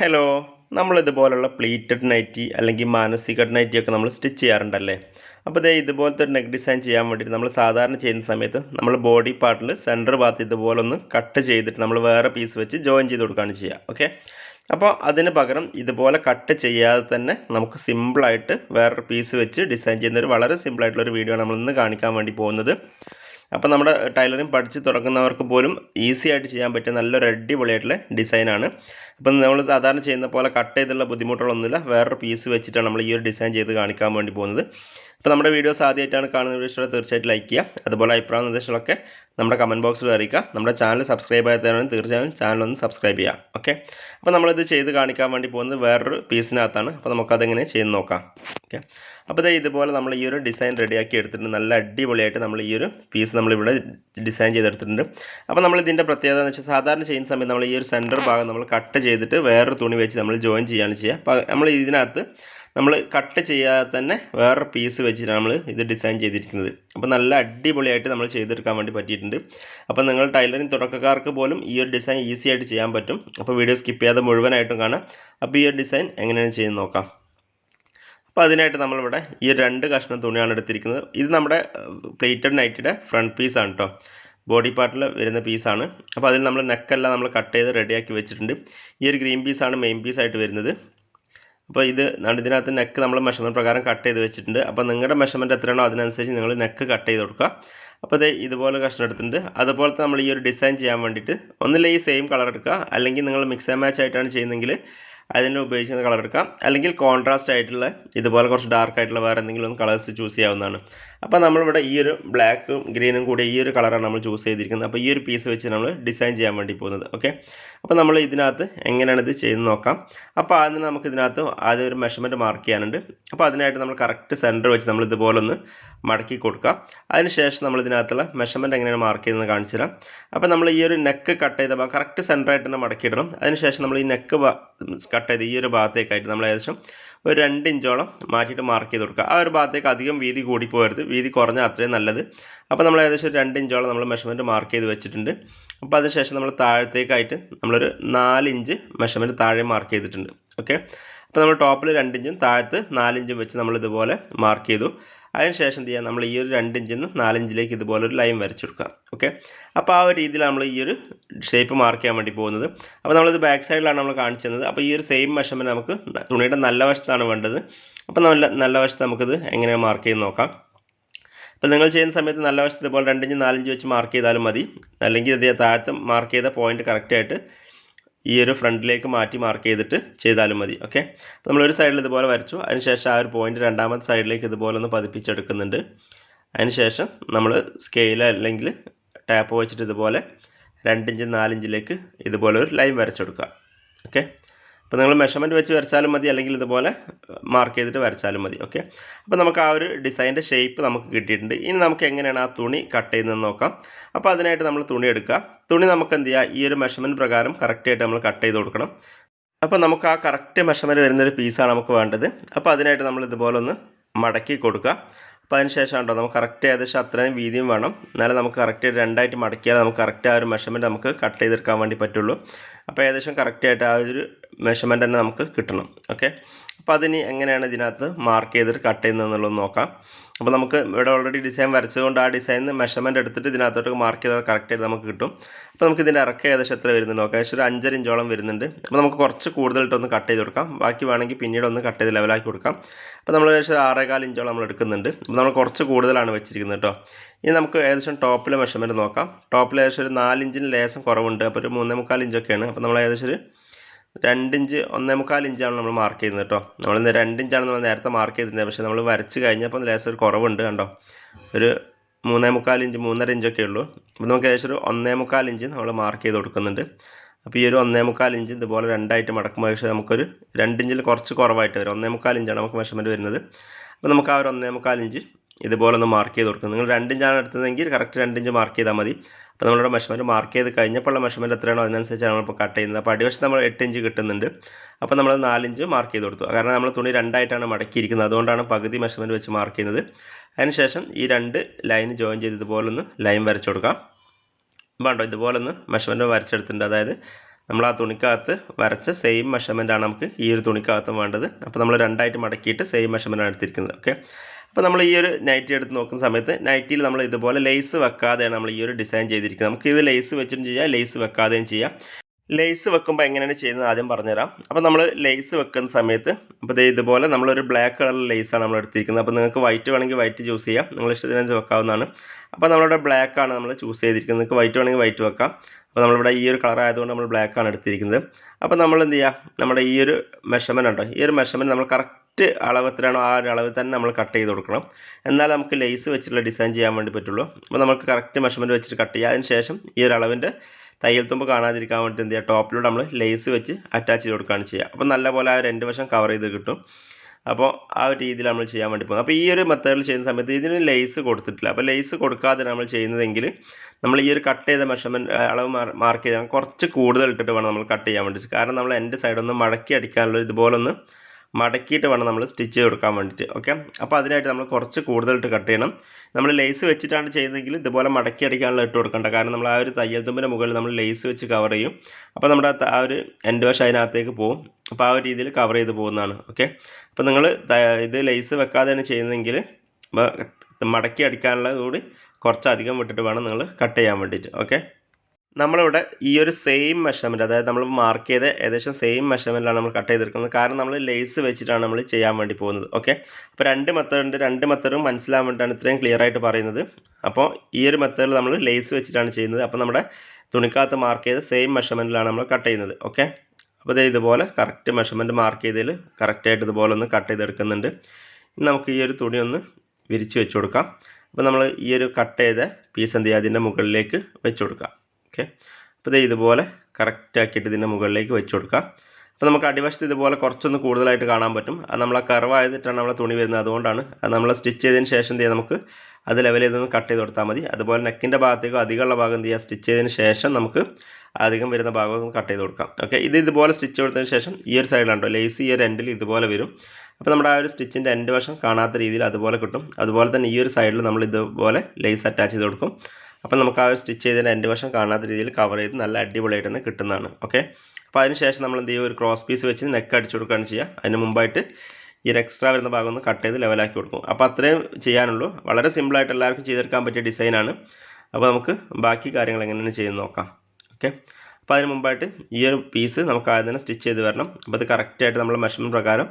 Hello നമ്മളിതുപോലുള്ള pleated nightie അല്ലെങ്കിൽ മാനസിക nightie ഒക്കെ നമ്മൾ സ്റ്റിച്ച് ചെയ്യാറുണ്ടല്ലേ? അപ്പോൾ ദേ ഇതുപോലത്തെ ഒരു നെക്ക് ഡിസൈൻ ചെയ്യാൻ വേണ്ടിയിട്ട് നമ്മൾ സാധാരണ ചെയ്യുന്ന സമയത്ത് നമ്മൾ ബോഡി പാർട്ടിൽ സെന്റർ ഭാഗത്ത് ഇതുപോലെ ഒന്ന് കട്ട് ചെയ്തിട്ട് നമ്മൾ വേറെ പീസ് വെച്ച് ജോയിൻ ചെയ്ത് കൊടുക്കുകയാണ് ചെയ്യുക ഓക്കെ അപ്പോൾ അതിന് പകരം ഇതുപോലെ കട്ട് ചെയ്യാതെ തന്നെ നമുക്ക് സിമ്പിളായിട്ട് വേറൊരു പീസ് വെച്ച് ഡിസൈൻ ചെയ്യുന്ന ഒരു വളരെ സിമ്പിളായിട്ടുള്ളൊരു വീഡിയോ നമ്മൾ ഇന്ന് കാണിക്കാൻ വേണ്ടി പോകുന്നത്. അപ്പോൾ നമ്മുടെ ടൈലറിങ് പഠിച്ച് തുടങ്ങുന്നവർക്ക് പോലും ഈസി ആയിട്ട് ചെയ്യാൻ പറ്റിയ നല്ലൊരു അടിപൊളിയായിട്ടുള്ള ഡിസൈനാണ്. അപ്പം നമ്മൾ സാധാരണ ചെയ്യുന്ന പോലെ കട്ട് ചെയ്തുള്ള ബുദ്ധിമുട്ടുകളൊന്നുമില്ല. വേറൊരു പീസ് വെച്ചിട്ടാണ് നമ്മൾ ഈ ഒരു ഡിസൈൻ ചെയ്ത് കാണിക്കാൻ വേണ്ടി പോകുന്നത്. അപ്പോൾ നമ്മുടെ വീഡിയോസ് ആദ്യമായിട്ടാണ് കാണുന്നത് ഇഷ്ടം തീർച്ചയായിട്ടും ലൈക്ക് ചെയ്യുക. അതുപോലെ അഭിപ്രായ നിർദ്ദേശങ്ങളൊക്കെ നമ്മുടെ കമന്റ് ബോക്സിൽ അറിയിക്കുക. നമ്മുടെ ചാനൽ സബ്സ്ക്രൈബ് ആയതാണ് തീർച്ചയായും ചാനൽ ഒന്ന് സബ്സ്ക്രൈബ് ചെയ്യുക. ഓക്കെ അപ്പോൾ നമ്മളിത് ചെയ്ത് കാണിക്കാൻ വേണ്ടി പോകുന്നത് വേറൊരു പീസിനകത്താണ് അപ്പോൾ നമുക്കതെങ്ങനെ ചെയ്ത് നോക്കാം. ഓക്കെ അപ്പോൾ ഇതേ ഇതുപോലെ നമ്മൾ ഈ ഒരു ഡിസൈൻ റെഡിയാക്കി എടുത്തിട്ടുണ്ട്. നല്ല അടിപൊളിയായിട്ട് നമ്മൾ ഈ ഒരു പീസ് നമ്മളിവിടെ ഡിസൈൻ ചെയ്തെടുത്തിട്ടുണ്ട്. അപ്പോൾ നമ്മൾ ഇതിന്റെ പ്രത്യേകത എന്ന് വെച്ചാൽ സാധാരണ ചെയ്യുന്ന സമയത്ത് നമ്മൾ ഈ ഒരു സെന്റർ ഭാഗം നമ്മൾ കട്ട് ചെയ്തിട്ട് വേറൊരു തുണി വെച്ച് നമ്മൾ ജോയിൻ ചെയ്യുകയാണ് ചെയ്യുക. അപ്പോൾ നമ്മൾ ഇതിനകത്ത് നമ്മൾ കട്ട് ചെയ്യാതെ തന്നെ വേറൊരു പീസ് വെച്ചിട്ടാണ് നമ്മൾ ഇത് ഡിസൈൻ ചെയ്തിരിക്കുന്നത്. അപ്പോൾ നല്ല അടിപൊളിയായിട്ട് നമ്മൾ ചെയ്തെടുക്കാൻ വേണ്ടി പറ്റിയിട്ടുണ്ട്. അപ്പോൾ നിങ്ങൾ ടൈലറിങ് തുടക്കക്കാർക്ക് പോലും ഈ ഒരു ഡിസൈൻ ഈസി ആയിട്ട് ചെയ്യാൻ പറ്റും. അപ്പോൾ വീഡിയോ സ്കിപ്പ് ചെയ്യാതെ മുഴുവനായിട്ടും കാണാം. അപ്പോൾ ഈ ഒരു ഡിസൈൻ എങ്ങനെയാണ് ചെയ്യുന്നത് നോക്കാം. അപ്പോൾ അതിനായിട്ട് നമ്മളിവിടെ ഈ രണ്ട് കഷ്ണം തുണിയാണ് എടുത്തിരിക്കുന്നത്. ഇത് നമ്മുടെ പ്ലേറ്റഡ് നൈറ്റിയുടെ ഫ്രണ്ട് പീസാണ് കേട്ടോ ബോഡി പാർട്ടിൽ വരുന്ന പീസാണ് അപ്പോൾ അതിൽ നമ്മൾ നെക്കെല്ലാം നമ്മൾ കട്ട് ചെയ്ത് റെഡിയാക്കി വെച്ചിട്ടുണ്ട്. ഈ ഒരു ഗ്രീൻ പീസാണ് മെയിൻ പീസായിട്ട് വരുന്നത്. അപ്പോൾ ഇത് ഇതിനകത്ത് നെക്ക് നമ്മൾ മെഷർമെന്റ് പ്രകാരം കട്ട് ചെയ്ത് വെച്ചിട്ടുണ്ട്. അപ്പോൾ നിങ്ങളുടെ മെഷർമെന്റ് എത്രയാണോ അതിനനുസരിച്ച് നിങ്ങൾ നെക്ക് കട്ട് ചെയ്ത് കൊടുക്കുക. അപ്പോൾ ഇത് ഇതുപോലെ കഷ്ണം എടുത്തിട്ടുണ്ട്. അതുപോലത്തെ നമ്മൾ ഈ ഒരു ഡിസൈൻ ചെയ്യാൻ വേണ്ടിയിട്ട് ഒന്നില്ല ഈ സെയിം കളർ എടുക്കുക. അല്ലെങ്കിൽ നിങ്ങൾ മിക്സ് ആൻഡ് മാച്ച് ആയിട്ടാണ് ചെയ്യുന്നതെങ്കിൽ അതിന് ഉപയോഗിക്കുന്ന കളർ എടുക്കാം. അല്ലെങ്കിൽ കോൺട്രാസ്റ്റ് ആയിട്ടുള്ള ഇതുപോലെ കുറച്ച് ഡാർക്ക് ആയിട്ടുള്ള വേറെ എന്തെങ്കിലും കളേഴ്സ് ചൂസ് ചെയ്യാവുന്നതാണ്. അപ്പോൾ നമ്മളിവിടെ ഈ ഒരു ബ്ലാക്കും ഗ്രീനും കൂടി ഈ ഒരു കളറാണ് നമ്മൾ ചൂസ് ചെയ്തിരിക്കുന്നത്. അപ്പോൾ ഈ ഒരു പീസ് വെച്ച് നമ്മൾ ഡിസൈൻ ചെയ്യാൻ വേണ്ടി പോകുന്നത്. ഓക്കെ അപ്പോൾ നമ്മൾ ഇതിനകത്ത് എങ്ങനെയാണ് ഇത് ചെയ്ത് നോക്കാം. അപ്പോൾ ആദ്യം നമുക്ക് ഇതിനകത്ത് ആദ്യം ഒരു മെഷർമെന്റ് മാർക്ക് ചെയ്യാനുണ്ട്. അപ്പോൾ അതിനായിട്ട് നമ്മൾ കറക്റ്റ് സെന്റർ വെച്ച് നമ്മൾ ഇതുപോലെ ഒന്ന് മടക്കി കൊടുക്കുക അതിനുശേഷം നമ്മൾ ഇതിനകത്തുള്ള മെഷർമെന്റ് എങ്ങനെയാണ് മാർക്ക് ചെയ്യുന്നത് കാണിച്ചു തരാം. അപ്പോൾ നമ്മൾ ഈ ഒരു നെക്ക് കട്ട് ചെയ്ത കറക്റ്റ് സെന്ററായിട്ട് തന്നെ മടക്കിയിടണം. അതിനുശേഷം നമ്മൾ ഈ നെക്ക് കട്ട് ചെയ്ത് ഈ ഒരു ഭാഗത്തേക്കായിട്ട് നമ്മൾ ഏകദേശം ഒരു രണ്ട് ഇഞ്ചോളം മാറ്റിയിട്ട് മാർക്ക് ചെയ്ത് കൊടുക്കുക. ആ ഒരു ഭാഗത്തേക്ക് അധികം വീതി കൂടി വീതി കുറഞ്ഞാൽ അത്രയും നല്ലത്. അപ്പോൾ നമ്മൾ ഏകദേശം ഒരു രണ്ട് ഇഞ്ചോളം നമ്മൾ മെഷർമെന്റ് മാർക്ക് ചെയ്ത് വെച്ചിട്ടുണ്ട്. അപ്പോൾ അതിനുശേഷം നമ്മൾ താഴത്തേക്കായിട്ട് നമ്മളൊരു നാല് ഇഞ്ച് മെഷർമെന്റ് താഴെ മാർക്ക് ചെയ്തിട്ടുണ്ട്. ഓക്കെ അപ്പോൾ നമ്മൾ ടോപ്പിൽ രണ്ട് ഇഞ്ചും താഴത്ത് നാലിഞ്ചും വെച്ച് നമ്മൾ ഇതുപോലെ മാർക്ക് ചെയ്തു. അതിനുശേഷം എന്ത് ചെയ്യുക നമ്മൾ ഈ ഒരു രണ്ട് ഇഞ്ചിൽ നിന്ന് നാലിഞ്ചിലേക്ക് ഇതുപോലെ ഒരു ലൈൻ വരച്ചു കൊടുക്കുക. ഓക്കെ അപ്പോൾ ആ ഒരു രീതിയിൽ നമ്മൾ ഈ ഒരു ഷേപ്പ് മാർക്ക് ചെയ്യാൻ വേണ്ടി പോകുന്നത്. അപ്പോൾ നമ്മളിത് ബാക്ക് സൈഡിലാണ് നമ്മൾ കാണിച്ചു തന്നത് അപ്പോൾ ഈ ഒരു സെയിം മെഷർമെന്റ് നമുക്ക് തുണിയുടെ നല്ല വശത്താണ് വേണ്ടത്. അപ്പോൾ നല്ല നല്ല വശത്ത് നമുക്കിത് എങ്ങനെ മാർക്ക് ചെയ്ത് നോക്കാം. അപ്പോൾ നിങ്ങൾ ചെയ്യുന്ന സമയത്ത് നല്ല വശത്ത് ഇതുപോലെ രണ്ടിഞ്ച് നാലിഞ്ച് വെച്ച് മാർക്ക് ചെയ്താലും മതി. അല്ലെങ്കിൽ ഇതേ താഴത്ത് മാർക്ക് ചെയ്ത പോയിന്റ് കറക്റ്റായിട്ട് ഈ ഒരു ഫ്രണ്ടിലേക്ക് മാറ്റി മാർക്ക് ചെയ്തിട്ട് ചെയ്താലും മതി ഓക്കെ അപ്പോൾ നമ്മളൊരു സൈഡിൽ ഇതുപോലെ വരച്ചു. അതിനുശേഷം ആ ഒരു പോയിന്റ് രണ്ടാമത്തെ സൈഡിലേക്ക് ഇതുപോലെ ഒന്ന് പതിപ്പിച്ചെടുക്കുന്നുണ്ട്. അതിനുശേഷം നമ്മൾ സ്കെയിൽ അല്ലെങ്കിൽ ടാപ്പ് വെച്ചിട്ട് ഇതുപോലെ രണ്ടിഞ്ച് നാലിഞ്ചിലേക്ക് ഇതുപോലെ ഒരു ലൈൻ വരച്ചെടുക്കുക ഓക്കെ അപ്പോൾ നിങ്ങൾ മെഷർമെന്റ് വെച്ച് വരച്ചാലും മതി അല്ലെങ്കിൽ ഇതുപോലെ മാർക്ക് ചെയ്തിട്ട് വരച്ചാലും മതി ഓക്കെ അപ്പോൾ നമുക്ക് ആ ഒരു ഡിസൈന്റെ ഷേപ്പ് നമുക്ക് കിട്ടിയിട്ടുണ്ട്. ഇനി നമുക്ക് എങ്ങനെയാണ് ആ തുണി കട്ട് ചെയ്യുന്നതെന്ന് നോക്കാം. അപ്പോൾ അതിനായിട്ട് നമ്മൾ തുണി എടുക്കുക. തുണി നമുക്ക് എന്ത് ചെയ്യുക ഈ ഒരു മെഷർമെന്റ് പ്രകാരം കറക്റ്റായിട്ട് നമ്മൾ കട്ട് ചെയ്ത് കൊടുക്കണം. അപ്പോൾ നമുക്ക് ആ കറക്റ്റ് മെഷർമെന്റ് വരുന്നൊരു പീസാണ് നമുക്ക് വേണ്ടത്. അപ്പോൾ അതിനായിട്ട് നമ്മൾ ഇതുപോലെ ഒന്ന് മടക്കി കൊടുക്കുക. അപ്പോൾ അതിന് ശേഷം ഉണ്ടോ നമുക്ക് കറക്റ്റ് ഏകദേശം അത്രയും വീതിയും വേണം. എന്നാലും നമുക്ക് കറക്റ്റ് രണ്ടായിട്ട് മടക്കിയാൽ നമുക്ക് കറക്റ്റ് ആ ഒരു മെഷർമെന്റ് നമുക്ക് കട്ട് ചെയ്തെടുക്കാൻ വേണ്ടി പറ്റുള്ളൂ. അപ്പോൾ ഏകദേശം കറക്റ്റായിട്ട് ആ ഒരു മെഷർമെന്റ് തന്നെ നമുക്ക് കിട്ടണം. ഓക്കെ അപ്പോൾ അതിന് എങ്ങനെയാണ് ഇതിനകത്ത് മാർക്ക് ചെയ്തിട്ട് കട്ട് ചെയ്യുന്നത് എന്നുള്ളത് നോക്കാം. അപ്പോൾ നമുക്ക് ഇവിടെ ഓൾറെഡി ഡിസൈൻ വരച്ചതുകൊണ്ട് ആ ഡിസൈനിന് മെഷർമെന്റ് എടുത്തിട്ട് ഇതിനകത്തോട്ട് മാർക്ക് ചെയ്താൽ കറക്റ്റായിട്ട് നമുക്ക് കിട്ടും. അപ്പോൾ നമുക്ക് ഇതിന്റെ ഇറക്കം ഏകദേശം എത്ര വരുന്നുണ്ട്? നോക്കാം. ഏകദേശം ഒരു അഞ്ചര ഇഞ്ചോളം വരുന്നുണ്ട്. അപ്പോൾ നമുക്ക് കുറച്ച് കൂടുതലായിട്ടൊന്ന് കട്ട് ചെയ്ത് കൊടുക്കാം. ബാക്കി വേണമെങ്കിൽ പിന്നീട് ഒന്ന് കട്ട് ചെയ്ത് ലെവലാക്കി കൊടുക്കാം. അപ്പോൾ നമ്മൾ ഏകദേശം ആറേകാൽ ഇഞ്ചോളം നമ്മൾ എടുക്കുന്നുണ്ട്. അപ്പോൾ നമ്മൾ കുറച്ച് കൂടുതലാണ് വെച്ചിരിക്കുന്നത് കേട്ടോ ഇനി നമുക്ക് ഏകദേശം ടോപ്പിലെ മെഷർമെന്റ് നോക്കാം. ടോപ്പിൽ ഏകദേശം ഒരു നാലിഞ്ചിന് ലേശം കുറവുണ്ട്. അപ്പോൾ ഒരു മൂന്നേ മുക്കാൽ ഇഞ്ചൊക്കെയാണ്. അപ്പോൾ നമ്മൾ ഏകദേശം ഒരു രണ്ടിഞ്ച് ഒന്നേ മുക്കാൽ ഇഞ്ചാണ് നമ്മൾ മാർക്ക് ചെയ്യുന്നത് കേട്ടോ നമ്മൾ രണ്ടിഞ്ചാണ് നമ്മൾ നേരത്തെ മാർക്ക് ചെയ്തിരുന്നത്. പക്ഷേ നമ്മൾ വരച്ച് കഴിഞ്ഞപ്പോൾ ലേശം ഒരു കുറവുണ്ട് കണ്ടോ. ഒരു മൂന്നേ മുക്കാൽ ഇഞ്ച് മൂന്നര ഇഞ്ചൊക്കെ ഉള്ളൂ. അപ്പോൾ നമുക്ക് ഏകദേശം ഒരു ഒന്നേ മുക്കാൽ ഇഞ്ച് നമ്മൾ മാർക്ക് ചെയ്ത് കൊടുക്കുന്നുണ്ട്. അപ്പോൾ ഈ ഒരു ഒന്നേ മുക്കാൽ ഇഞ്ച് ഇതുപോലെ രണ്ടായിട്ട് മടക്കുമ്പോൾ പക്ഷേ നമുക്കൊരു രണ്ടിഞ്ചിൽ കുറച്ച് കുറവായിട്ട് വരും. ഒന്നേ മുക്കാൽ ഇഞ്ചാണ് നമുക്ക് മെഷർമെന്റ് വരുന്നത്. അപ്പോൾ നമുക്ക് ആ ഒരു ഒന്നേ മുക്കാൽ ഇഞ്ച് ഇതുപോലെ ഒന്ന് മാർക്ക് ചെയ്ത് കൊടുക്കും. നിങ്ങൾ രണ്ടിഞ്ചാണ് എടുത്തതെങ്കിൽ കറക്റ്റ് രണ്ടിഞ്ച് മാർക്ക് ചെയ്താൽ മതി. അപ്പോൾ നമ്മളുടെ മെഷർമെന്റ് മാർക്ക് ചെയ്ത് കഴിഞ്ഞപ്പോൾ ഉള്ള മെഷർമെന്റ് എത്രയാണോ അതിനനുസരിച്ചാണ് നമ്മളിപ്പോൾ കട്ട് ചെയ്യുന്നത്. അപ്പോൾ അടിവശം നമ്മൾ എട്ട് ഇഞ്ച് കിട്ടുന്നുണ്ട്. അപ്പോൾ നമ്മൾ നാലിഞ്ച് മാർക്ക് ചെയ്ത് കൊടുത്തു. കാരണം നമ്മൾ തുണി രണ്ടായിട്ടാണ് മടക്കിയിരിക്കുന്നത്. അതുകൊണ്ടാണ് പകുതി മെഷർമെന്റ് വെച്ച് മാർക്ക് ചെയ്യുന്നത്. അതിനുശേഷം ഈ രണ്ട് ലൈൻ ജോയിൻ ചെയ്ത് ഇതുപോലൊന്ന് ലൈൻ വരച്ചു കൊടുക്കാം. വേണ്ടോ ഇതുപോലൊന്ന് മെഷർമെന്റ് വരച്ചെടുത്തിട്ടുണ്ട്. അതായത് നമ്മൾ ആ തുണിക്കകത്ത് വരച്ച സെയിം മെഷർമെന്റാണ് നമുക്ക് ഈ ഒരു തുണിക്കകത്തും വേണ്ടത്. അപ്പോൾ നമ്മൾ രണ്ടായിട്ട് മടക്കിയിട്ട് സെയിം മെഷർമെന്റാണ് എടുത്തിരിക്കുന്നത്. ഓക്കെ അപ്പോൾ നമ്മൾ ഈ ഒരു നൈറ്റി എടുത്ത് നോക്കുന്ന സമയത്ത് നൈറ്റിയിൽ നമ്മൾ ഇതുപോലെ ലേസ് വെക്കാതെയാണ് നമ്മൾ ഈ ഒരു ഡിസൈൻ ചെയ്തിരിക്കുന്നത്. നമുക്ക് ഇത് ലേസ് വെച്ചിട്ടും ചെയ്യാം ലേസ് വെക്കാതെയും ചെയ്യാം. ലേസ് വെക്കുമ്പോൾ എങ്ങനെയാണ് ചെയ്യുന്നത് ആദ്യം പറഞ്ഞുതരാം. അപ്പോൾ നമ്മൾ ലേസ് വെക്കുന്ന സമയത്ത് അപ്പോൾ ദേ ഇതുപോലെ നമ്മളൊരു ബ്ലാക്ക് കളർ ലേസാണ് നമ്മൾ എടുത്തിരിക്കുന്നത്. അപ്പോൾ നിങ്ങൾക്ക് വൈറ്റ് വേണമെങ്കിൽ വൈറ്റ് ചൂസ് ചെയ്യാം. നിങ്ങൾ ഇഷ്ടത്തിനനുസരിച്ച് വെക്കാവുന്നതാണ്. അപ്പോൾ നമ്മളിവിടെ ബ്ലാക്ക് ആണ് നമ്മൾ ചൂസ് ചെയ്തിരിക്കുന്നത്. നിങ്ങൾക്ക് വൈറ്റ് വേണമെങ്കിൽ വൈറ്റ് വെക്കാം. അപ്പോൾ നമ്മളിവിടെ ഈ ഒരു കളർ ആയതുകൊണ്ട് നമ്മൾ ബ്ലാക്ക് ആണ് എടുത്തിരിക്കുന്നത്. അപ്പോൾ നമ്മൾ എന്ത് ചെയ്യുക നമ്മുടെ ഈ ഒരു മെഷർമെന്റ് ഉണ്ടോ? ഈ ഒരു മെഷർമെന്റ് നമ്മൾ കറക്റ്റ് അളവ് എത്രയാണോ ആ ഒരു അളവിൽ തന്നെ നമ്മൾ കട്ട് ചെയ്ത് കൊടുക്കണം. എന്നാൽ നമുക്ക് ലേസ് വെച്ചിട്ടുള്ള ഡിസൈൻ ചെയ്യാൻ വേണ്ടി പറ്റുള്ളൂ. അപ്പോൾ നമുക്ക് കറക്റ്റ് മെഷർമെന്റ് വെച്ചിട്ട് കട്ട് ചെയ്യുക അതിന് ശേഷം ഈ ഒരു അളവിന്റെ തയ്യൽ തുമ്പ് കാണാതിരിക്കാൻ വേണ്ടി എന്ത് ചെയ്യുക ടോപ്പിലൂടെ നമ്മൾ ലേസ് വെച്ച് അറ്റാച്ച് ചെയ്ത് കൊടുക്കുകയാണ് ചെയ്യുക. അപ്പോൾ നല്ലപോലെ ആ രണ്ട് വശം കവർ ചെയ്ത് കിട്ടും. അപ്പോൾ ആ ഒരു രീതിയിൽ നമ്മൾ ചെയ്യാൻ വേണ്ടി പോകും. അപ്പോൾ ഈ ഒരു മെത്തേഡിൽ ചെയ്യുന്ന സമയത്ത് ഇതിന് ലേസ് കൊടുത്തിട്ടില്ല. അപ്പോൾ ലേസ് കൊടുക്കാതെ നമ്മൾ ചെയ്യുന്നതെങ്കിൽ നമ്മൾ ഈ ഒരു കട്ട് ചെയ്ത മെഷർമെന്റ് അളവ് മാർക്ക് ചെയ്താൽ കുറച്ച് കൂടുതൽ ഇട്ടിട്ട് വേണം നമ്മൾ കട്ട് ചെയ്യാൻ വേണ്ടിയിട്ട്. കാരണം നമ്മൾ എന്റെ സൈഡൊന്ന് മടക്കി അടിക്കാനുള്ള ഇതുപോലൊന്ന് മടക്കിയിട്ട് വേണം നമ്മൾ സ്റ്റിച്ച് കൊടുക്കാൻ വേണ്ടിയിട്ട് ഓക്കെ അപ്പോൾ അതിനായിട്ട് നമ്മൾ കുറച്ച് കൂടുതലായിട്ട് കട്ട് ചെയ്യണം. നമ്മൾ ലേസ് വെച്ചിട്ടാണ് ചെയ്യുന്നതെങ്കിൽ ഇതുപോലെ മടക്കി അടിക്കാനുള്ള ഇട്ട് കൊടുക്കേണ്ട. കാരണം നമ്മൾ ആ ഒരു തയ്യൽ തുമ്പിന്റെ മുകളിൽ നമ്മൾ ലേസ് വെച്ച് കവർ ചെയ്യും. അപ്പോൾ നമ്മുടെ ആ ഒരു എൻഡ് വശം അതിനകത്തേക്ക് പോകും അപ്പോൾ ആ ഒരു രീതിയിൽ കവർ ചെയ്ത് പോകുന്നതാണ് ഓക്കെ അപ്പോൾ നിങ്ങൾ ഇത് ലേസ് വെക്കാതെ തന്നെ ചെയ്യുന്നതെങ്കിൽ മടക്കി അടിക്കാനുള്ള കൂടി കുറച്ചധികം വിട്ടിട്ട് വേണം നിങ്ങൾ കട്ട് ചെയ്യാൻ വേണ്ടിയിട്ട് ഓക്കെ നമ്മളിവിടെ ഈ ഒരു സെയിം മെഷർമെന്റ് അതായത് നമ്മൾ മാർക്ക് ചെയ്ത ഏകദേശം സെയിം മെഷർമെന്റിലാണ് നമ്മൾ കട്ട് ചെയ്തെടുക്കുന്നത് കാരണം നമ്മൾ ലേസ് വെച്ചിട്ടാണ് നമ്മൾ ചെയ്യാൻ വേണ്ടി പോകുന്നത്. ഓക്കെ അപ്പോൾ രണ്ട് മെത്തേഡുണ്ട് രണ്ട് മെത്തേഡും മനസ്സിലാൻ വേണ്ടിയിട്ടാണ് ഇത്രയും ക്ലിയർ ആയിട്ട് പറയുന്നത്. അപ്പോൾ ഈ ഒരു മെത്തേഡിൽ നമ്മൾ ലേസ് വെച്ചിട്ടാണ് ചെയ്യുന്നത്. അപ്പോൾ നമ്മുടെ തുണിക്കാത്ത മാർക്ക് ചെയ്ത സെയിം മെഷർമെന്റിലാണ് നമ്മൾ കട്ട് ചെയ്യുന്നത്. ഓക്കെ അപ്പോൾ ഇത് ഇതുപോലെ കറക്റ്റ് മെഷർമെന്റ് മാർക്ക് ചെയ്തതിൽ കറക്റ്റായിട്ട് ഇതുപോലെ ഒന്ന് കട്ട് ചെയ്തെടുക്കുന്നുണ്ട്. നമുക്ക് ഈ ഒരു തുണി ഒന്ന് വിരിച്ച് വെച്ച് കൊടുക്കാം. അപ്പോൾ നമ്മൾ ഈ ഒരു കട്ട് ചെയ്ത പീസ് എന്ത് ചെയ്യുക? അതിന്റെ മുകളിലേക്ക് വെച്ച് കൊടുക്കാം. ഓക്കെ അപ്പോൾ ഇത് ഇതുപോലെ കറക്റ്റ് ആക്കിയിട്ട് ഇതിന്റെ മുകളിലേക്ക് വെച്ച് കൊടുക്കാം അപ്പോൾ നമുക്ക് അടിവശത്ത് ഇതുപോലെ കുറച്ചൊന്ന് കൂടുതലായിട്ട് കാണാൻ പറ്റും. അത് നമ്മൾ ആ കർവായതിട്ടാണ് നമ്മളെ തുണി വരുന്നത്. അതുകൊണ്ടാണ് അത് നമ്മൾ സ്റ്റിച്ച് ചെയ്തതിന് ശേഷം എന്ത് ചെയ്യുക നമുക്ക് അത് ലെവൽ ചെയ്തൊന്ന് കട്ട് ചെയ്ത് കൊടുത്താൽ മതി. അതുപോലെ നെക്കിന്റെ ഭാഗത്തേക്ക് അധികമുള്ള ഭാഗം എന്ത് ചെയ്യുക? സ്റ്റിച്ച് ചെയ്തതിന് ശേഷം നമുക്ക് അധികം വരുന്ന ഭാഗം കട്ട് ചെയ്ത് കൊടുക്കാം. ഓക്കെ ഇത് ഇതുപോലെ സ്റ്റിച്ച് കൊടുത്തതിന് ശേഷം ഈ ഒരു സൈഡിലുണ്ടോ ലേസ് ഈ ഒരു എൻഡിൽ ഇതുപോലെ വരും. അപ്പോൾ നമ്മുടെ ആ ഒരു സ്റ്റിച്ചിന്റെ എൻഡ് വശം കാണാത്ത രീതിയിൽ അതുപോലെ കിട്ടും. അതുപോലെ തന്നെ ഈ ഒരു സൈഡിൽ നമ്മൾ ഇതുപോലെ ലേസ് അറ്റാച്ച് ചെയ്ത് കൊടുക്കും. അപ്പോൾ നമുക്ക് ആ സ്റ്റിച്ച് ചെയ്ത് രണ്ട് വശം കാണാത്ത രീതിയിൽ കവർ ചെയ്ത് നല്ല അടിപൊളിയായിട്ട് തന്നെ കിട്ടുന്നതാണ്. ഓക്കെ അപ്പോൾ അതിന് ശേഷം നമ്മൾ എന്ത് ചെയ്യും? ഒരു ക്രോസ് പീസ് വെച്ച് നെക്ക് അടിച്ചു കൊടുക്കുകയാണ് ചെയ്യുക. അതിന് മുമ്പായിട്ട് ഈ ഒരു എക്സ്ട്രാ വരുന്ന ഭാഗം ഒന്ന് കട്ട് ചെയ്ത് ലെവലാക്കി കൊടുക്കും. അപ്പോൾ അത്രയും ചെയ്യാനുള്ളൂ. വളരെ സിമ്പിളായിട്ട് എല്ലാവർക്കും ചെയ്തെടുക്കാൻ പറ്റിയ ഡിസൈനാണ് അപ്പോൾ നമുക്ക് ബാക്കി കാര്യങ്ങൾ എങ്ങനെയാണ് ചെയ്ത് നോക്കാം. ഓക്കെ അപ്പോൾ അതിന് മുമ്പായിട്ട് ഈ ഒരു പീസ് നമുക്ക് ആദ്യം തന്നെ സ്റ്റിച്ച് ചെയ്ത് വരണം. അപ്പോൾ അത് കറക്റ്റായിട്ട് നമ്മൾ മെഷർമെന്റ് പ്രകാരം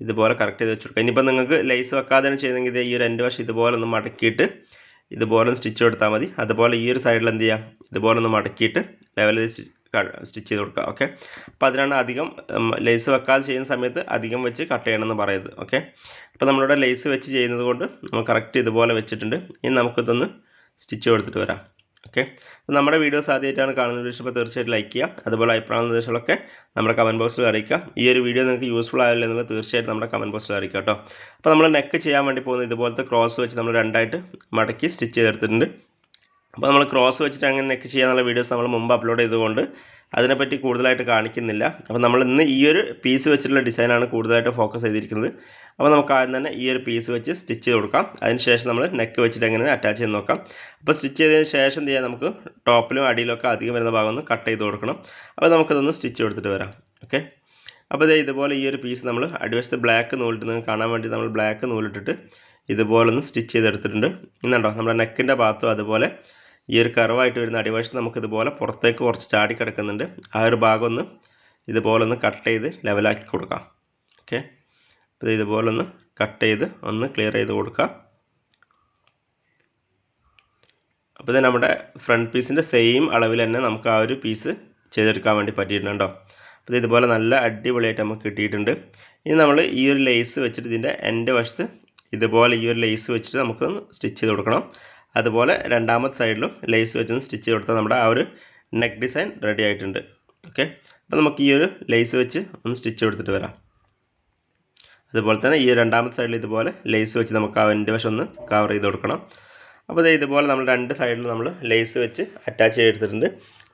ഇതുപോലെ കറക്റ്റ് ചെയ്ത് വെച്ച് കൊടുക്കുക. ഇനിയിപ്പോൾ നിങ്ങൾക്ക് വെക്കാതെ തന്നെ ചെയ്തെങ്കിൽ ഈ ഒരു രണ്ട് വശം ഇതുപോലെ ഒന്ന് മടക്കിയിട്ട് ഇതുപോലെ ഒന്ന് സ്റ്റിച്ച് കൊടുത്താൽ മതി. അതുപോലെ ഈ ഒരു സൈഡിൽ എന്ത് ചെയ്യാം? ഇതുപോലെ ഒന്ന് മടക്കിയിട്ട് ലെവൽ സ്റ്റിച്ച് ചെയ്ത് കൊടുക്കുക. ഓക്കെ അപ്പോൾ അതിനാണ് അധികം ലേസ് വെക്കാതെ ചെയ്യുന്ന സമയത്ത് അധികം വെച്ച് കട്ട് ചെയ്യണമെന്ന് പറയുന്നത്. ഓക്കെ അപ്പോൾ നമ്മളിവിടെ ലേസ് വെച്ച് ചെയ്യുന്നത് കൊണ്ട് നമ്മൾ കറക്റ്റ് ഇതുപോലെ വെച്ചിട്ടുണ്ട്. ഇനി നമുക്കിതൊന്ന് സ്റ്റിച്ച് കൊടുത്തിട്ട് വരാം. ഓക്കെ? നമ്മുടെ വീഡിയോസ് ആദ്യമായിട്ടാണ് കാണുന്നത്. ഇഷ്ടപ്പോൾ തീർച്ചയായിട്ടും ലൈക്ക് ചെയ്യുക. അതുപോലെ അഭിപ്രായ നിർദ്ദേശങ്ങളൊക്കെ നമ്മുടെ കമന്റ് ബോക്സിൽ അറിയിക്കുക. ഈ ഒരു വീഡിയോ നിങ്ങൾക്ക് യൂസ്ഫുൾ ആയല്ലോ എന്നുള്ളത് തീർച്ചയായിട്ടും നമ്മുടെ കമന്റ് ബോക്സിൽ അറിയിക്കുക കേട്ടോ. അപ്പോൾ നമ്മൾ നെക്ക് ചെയ്യാൻ വേണ്ടി പോകുന്നത് ഇതുപോലത്തെ ക്രോസ് വെച്ച് നമ്മൾ രണ്ടായിട്ട് മടക്കി സ്റ്റിച്ച് ചെയ്തെടുത്തിട്ടുണ്ട്. അപ്പോൾ നമ്മൾ ക്രോസ് വെച്ചിട്ട് അങ്ങനെയൊക്കെ ചെയ്യാനുള്ള വീഡിയോസ് നമ്മൾ മുമ്പ് അപ്ലോഡ് ചെയ്തുകൊണ്ട് അതിനെപ്പറ്റി കൂടുതലായിട്ട് കാണിക്കുന്നില്ല. അപ്പോൾ നമ്മൾ ഇന്ന് ഈ ഒരു പീസ് വെച്ചിട്ടുള്ള ഡിസൈനാണ് കൂടുതലായിട്ട് ഫോക്കസ് ചെയ്തിരിക്കുന്നത്. അപ്പോൾ നമുക്ക് ആദ്യം തന്നെ ഈ ഒരു പീസ് വെച്ച് സ്റ്റിച്ച് ചെയ്ത് കൊടുക്കാം. അതിനുശേഷം നമ്മൾ നെക്ക് വെച്ചിട്ട് എങ്ങനെ അറ്റാച്ച് ചെയ്ത് നോക്കാം. അപ്പോൾ സ്റ്റിച്ച് ചെയ്തതിന് ശേഷം എന്ത് ചെയ്യാം? നമുക്ക് ടോപ്പിലും അടിയിലൊക്കെ അധികം വരുന്ന ഭാഗം ഒന്ന് കട്ട് ചെയ്ത് കൊടുക്കണം. അപ്പോൾ നമുക്കതൊന്ന് സ്റ്റിച്ച് കൊടുത്തിട്ട് വരാം. ഓക്കെ അപ്പോൾ ഇതേ ഇതുപോലെ ഈ ഒരു പീസ് നമ്മൾ അടിവശത്ത് ബ്ലാക്ക് നൂലിട്ട് നിങ്ങൾക്ക് കാണാൻ വേണ്ടി നമ്മൾ ബ്ലാക്ക് നൂലിട്ടിട്ട് ഇതുപോലെ ഒന്ന് സ്റ്റിച്ച് ചെയ്തെടുത്തിട്ടുണ്ട്. ഇന്നുണ്ടോ നമ്മുടെ നെക്കിന്റെ ഭാഗത്തും അതുപോലെ ഈ ഒരു കർവായിട്ട് വരുന്ന നമുക്ക് നമുക്കിതുപോലെ പുറത്തേക്ക് കുറച്ച് ചാടി കിടക്കുന്നുണ്ട്. ആ ഒരു ഭാഗം ഒന്ന് ഇതുപോലെ ഒന്ന് കട്ട് ചെയ്ത് ലെവലാക്കി കൊടുക്കാം. ഓക്കെ അപ്പോൾ ഇതുപോലെ ഒന്ന് കട്ട് ചെയ്ത് ഒന്ന് ക്ലിയർ ചെയ്ത് കൊടുക്കാം. അപ്പോൾ ഇത് നമ്മുടെ ഫ്രണ്ട് പീസിന്റെ സെയിം അളവിൽ തന്നെ നമുക്ക് ആ ഒരു പീസ് ചെയ്തെടുക്കാൻ വേണ്ടി പറ്റിയിട്ടുണ്ടോ? അപ്പോൾ ഇതുപോലെ നല്ല അടിപൊളിയായിട്ട് നമുക്ക് കിട്ടിയിട്ടുണ്ട്. ഇനി നമ്മൾ ഈ ഒരു ലേസ് വെച്ചിട്ട് ഇതിന്റെ എന്റെ വശത്ത് ഇതുപോലെ ഈ ഒരു ലേസ് വെച്ചിട്ട് നമുക്ക് സ്റ്റിച്ച് ചെയ്ത് കൊടുക്കണം. അതുപോലെ രണ്ടാമത്തെ സൈഡിലും ലേസ് വെച്ചൊന്ന് സ്റ്റിച്ച് കൊടുത്താൽ നമ്മുടെ ആ ഒരു നെക്ക് ഡിസൈൻ റെഡി ആയിട്ടുണ്ട്. ഓക്കെ അപ്പോൾ നമുക്ക് ഈ ഒരു ലേസ് വെച്ച് ഒന്ന് സ്റ്റിച്ച് കൊടുത്തിട്ട് വരാം. അതുപോലെ തന്നെ ഈ രണ്ടാമത്തെ സൈഡിൽ ഇതുപോലെ ലേസ് വെച്ച് നമുക്ക് ആ എന്റെ വശം ഒന്ന് കവർ ചെയ്ത് കൊടുക്കണം. അപ്പോൾ ഇതേ ഇതുപോലെ നമ്മൾ രണ്ട് സൈഡിലും നമ്മൾ ലേസ് വെച്ച് അറ്റാച്ച് ചെയ്തെടുത്തിട്ടുണ്ട്.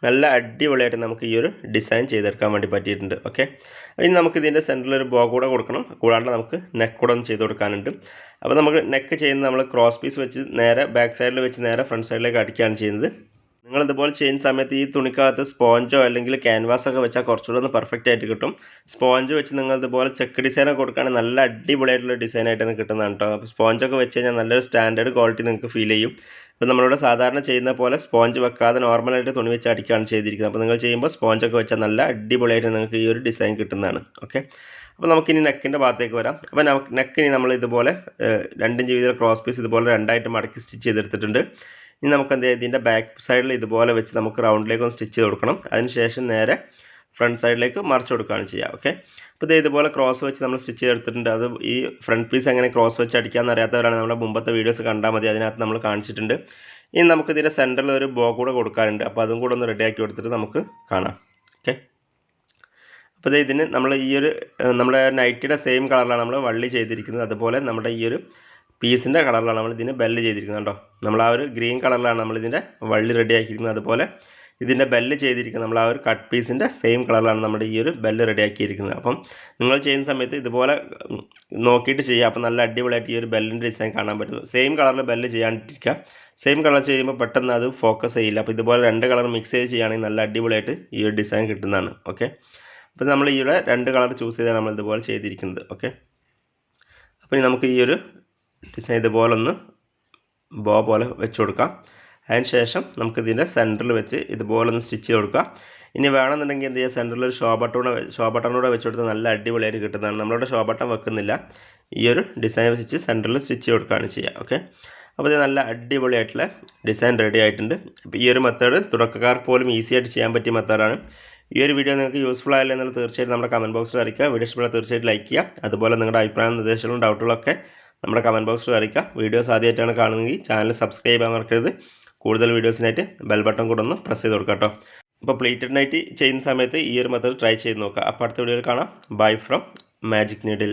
നല്ല അടിപൊളിയായിട്ട് നമുക്ക് ഈ ഒരു ഡിസൈൻ ചെയ്തെടുക്കാൻ വേണ്ടി പറ്റിയിട്ടുണ്ട് ഓക്കെ ഇനി നമുക്ക് ഇതിന്റെ സെന്ററിൽ ഒരു ബോ കൂടെ കൊടുക്കണം. കൂടാണ്ട് നമുക്ക് നെക്ക് കൂടെ ഒന്ന് ചെയ്ത് കൊടുക്കാനുണ്ട്. അപ്പോൾ നമുക്ക് നെക്ക് ചെയ്യുന്നത് നമ്മൾ ക്രോസ് പീസ് വെച്ച് നേരെ ബാക്ക് സൈഡിൽ വെച്ച് നേരെ ഫ്രണ്ട് സൈഡിലേക്ക് അടിക്കുകയാണ് ചെയ്യുന്നത്. നിങ്ങൾ ഇതുപോലെ ചെയ്യുന്ന സമയത്ത് ഈ തുണിക്കകത്ത് സ്പോഞ്ചോ അല്ലെങ്കിൽ ക്യാൻവാസ് ഒക്കെ വെച്ചാൽ കുറച്ചുകൂടെ ഒന്ന് പെർഫെക്റ്റ് ആയിട്ട് കിട്ടും. സ്പോഞ്ച് വെച്ച് നിങ്ങൾ ഇതുപോലെ ചെക്ക് ഡിസൈനൊക്കെ കൊടുക്കുകയാണെങ്കിൽ നല്ല അടിപൊളിയായിട്ടുള്ള ഡിസൈൻ ആയിട്ടാണ് കിട്ടുന്നതാണ് കേട്ടോ അപ്പോൾ സ്പോഞ്ചൊക്കെ വെച്ച് കഴിഞ്ഞാൽ നല്ലൊരു സ്റ്റാൻഡേർഡ് ക്വാളിറ്റി നിങ്ങൾക്ക് ഫീൽ ചെയ്യും. ഇപ്പോൾ നമ്മളിവിടെ സാധാരണ ചെയ്യുന്ന പോലെ സ്പോഞ്ച് വെക്കാതെ നോർമലായിട്ട് തുണി വെച്ച് അടിക്കുകയാണ് ചെയ്തിരിക്കുന്നത്. അപ്പോൾ നിങ്ങൾ ചെയ്യുമ്പോൾ സ്പോഞ്ചൊക്കെ വെച്ചാൽ നല്ല അടിപൊളിയായിട്ട് നിങ്ങൾക്ക് ഈ ഒരു ഡിസൈൻ കിട്ടുന്നതാണ്. ഓക്കെ? അപ്പോൾ നമുക്കിനി നെക്കിന്റെ ഭാഗത്തേക്ക് വരാം. അപ്പോൾ നെക്കിനി നമ്മൾ ഇതുപോലെ രണ്ടും വീതിയിൽ ക്രോസ് പീസ് ഇതുപോലെ രണ്ടായിട്ട് മടക്കി സ്റ്റിച്ച് ചെയ്തെടുത്തിട്ടുണ്ട്. ഇനി നമുക്ക് എന്ത് ചെയ്യാം ഇതിന്റെ ബാക്ക് സൈഡിൽ ഇതുപോലെ വെച്ച് നമുക്ക് റൗണ്ടിലേക്ക് ഒന്ന് സ്റ്റിച്ച് ചെയ്ത് കൊടുക്കണം. അതിനുശേഷം നേരെ ഫ്രണ്ട് സൈഡിലേക്ക് മറിച്ച് കൊടുക്കുകയാണ് ചെയ്യുക. ഓക്കെ അപ്പോൾ ഇത് ഇതുപോലെ ക്രോസ് വെച്ച് നമ്മൾ സ്റ്റിച്ച് ചെയ്തെടുത്തിട്ടുണ്ട്. അത് ഈ ഫ്രണ്ട് പീസ് എങ്ങനെ ക്രോസ് വെച്ച് അടിക്കാമെന്ന് അറിയാത്തവരാണ്. നമ്മുടെ മുമ്പത്തെ വീഡിയോസ് കണ്ടാൽ മതി. അതിനകത്ത് നമ്മൾ കാണിച്ചിട്ടുണ്ട്. ഇനി നമുക്ക് ഇതിന്റെ സെന്ററിൽ ഒരു ബോ കൂടെ കൊടുക്കാറുണ്ട് അപ്പോൾ അതും കൂടെ ഒന്ന് റെഡിയാക്കി കൊടുത്തിട്ട് നമുക്ക് കാണാം. ഓക്കെ അപ്പോൾ ഇതിന് നമ്മൾ ഈ ഒരു നമ്മുടെ നൈറ്റിയുടെ സെയിം കളറിലാണ് നമ്മൾ വള്ളി ചെയ്തിരിക്കുന്നത്. അതുപോലെ നമ്മുടെ ഈ ഒരു പീസിന്റെ കളറിലാണ് നമ്മൾ ഇതിന് ബെല്ല് ചെയ്തിരിക്കുന്നത് കേട്ടോ നമ്മൾ ആ ഒരു ഗ്രീൻ കളറിലാണ് നമ്മൾ ഇതിന്റെ വള്ളി റെഡി ആക്കിയിരിക്കുന്നത്. അതുപോലെ ഇതിന്റെ ബെല്ല് ചെയ്തിരിക്കുന്നത് നമ്മൾ ആ ഒരു കട്ട് പീസിന്റെ സെയിം കളറിലാണ് നമ്മുടെ ഈ ഒരു ബെല്ല് റെഡി ആക്കിയിരിക്കുന്നത്. അപ്പം നിങ്ങൾ ചെയ്യുന്ന സമയത്ത് ഇതുപോലെ നോക്കിയിട്ട് ചെയ്യുക. അപ്പം നല്ല അടിപൊളിയായിട്ട് ഈ ഒരു ബെല്ലിന്റെ ഡിസൈൻ കാണാൻ പറ്റും. സെയിം കളറിൽ ബെല്ല് ചെയ്യാണ്ടിരിക്കുക. സെയിം കളർ ചെയ്യുമ്പോൾ പെട്ടെന്ന് അത് ഫോക്കസ് ചെയ്യില്ല. അപ്പോൾ ഇതുപോലെ രണ്ട് കളർ മിക്സ് ചെയ്ത് ചെയ്യുകയാണെങ്കിൽ നല്ല അടിപൊളിയായിട്ട് ഈ ഒരു ഡിസൈൻ കിട്ടുന്നതാണ്. ഓക്കെ അപ്പോൾ നമ്മൾ ഈയുടെ രണ്ട് കളർ ചൂസ് ചെയ്താണ് നമ്മൾ ഇതുപോലെ ചെയ്തിരിക്കുന്നത് ഓക്കെ അപ്പോൾ നമുക്ക് ഈ ഒരു ഡിസൈൻ ഇതുപോലെ ഒന്ന് ബോ പോലെ വെച്ച് കൊടുക്കാം. അതിന് ശേഷം നമുക്ക് ഇതിന്റെ സെന്ററിൽ വെച്ച് ഇതുപോലെ ഒന്ന് സ്റ്റിച്ച് ചെയ്ത് കൊടുക്കാം. ഇനി വേണമെന്നുണ്ടെങ്കിൽ എന്ത് ചെയ്യുക സെന്ററിൽ ഒരു ഷോ ബട്ടണൂടെ ഷോ ബട്ടണൂടെ വെച്ച് കൊടുത്താൽ നല്ല അടിപൊളിയായിട്ട് കിട്ടുന്നതാണ്. നമ്മളിവിടെ ഷോ ബട്ടൺ വെക്കുന്നില്ല. ഈ ഒരു ഡിസൈൻ വെച്ച് സെന്ററിൽ സ്റ്റിച്ച് കൊടുക്കുകയാണ് ചെയ്യുക ഓക്കെ? അപ്പോൾ ഇത് നല്ല അടിപൊളിയായിട്ടുള്ള ഡിസൈൻ റെഡി ആയിട്ടുണ്ട്. അപ്പോൾ ഈ ഒരു മെത്തേഡ് തുടക്കക്കാർക്ക് പോലും ഈസി ആയിട്ട് ചെയ്യാൻ പറ്റിയ മെത്തേഡാണ്. ഈ ഒരു വീഡിയോ നിങ്ങൾക്ക് യൂസ്ഫുൾ ആയില്ല എന്നുള്ളത് തീർച്ചയായിട്ടും നമ്മുടെ കമന്റ് ബോക്സിൽ അറിയിക്കുക. വീഡിയോ ഇഷ്ടപ്പെട്ടാൽ തീർച്ചയായിട്ടും ലൈക്ക് ചെയ്യുക. അതുപോലെ നിങ്ങളുടെ അഭിപ്രായം നിർദ്ദേശങ്ങളും ഡൗട്ടുകളൊക്കെ നമ്മുടെ കമന്റ് ബോക്സിൽ അറിയിക്കുക വീഡിയോസ് ആദ്യമായിട്ടാണ് കാണുന്നതെങ്കിൽ ചാനൽ സബ്സ്ക്രൈബ് ചെയ്യാൻ മറക്കരുത്. കൂടുതൽ വീഡിയോസിനായിട്ട് ബെൽ ബട്ടൺ കൂടെ ഒന്ന് പ്രസ് ചെയ്ത് കൊടുക്കുക കേട്ടോ. അപ്പോൾ പ്ലേറ്റഡ് നൈറ്റ് ചെയ്യുന്ന സമയത്ത് ഈ ഒരു മെത്തേഡ് ട്രൈ ചെയ്ത് നോക്കുക അപ്പോൾ അടുത്ത വീഡിയോയിൽ കാണാം. Bye from magic needle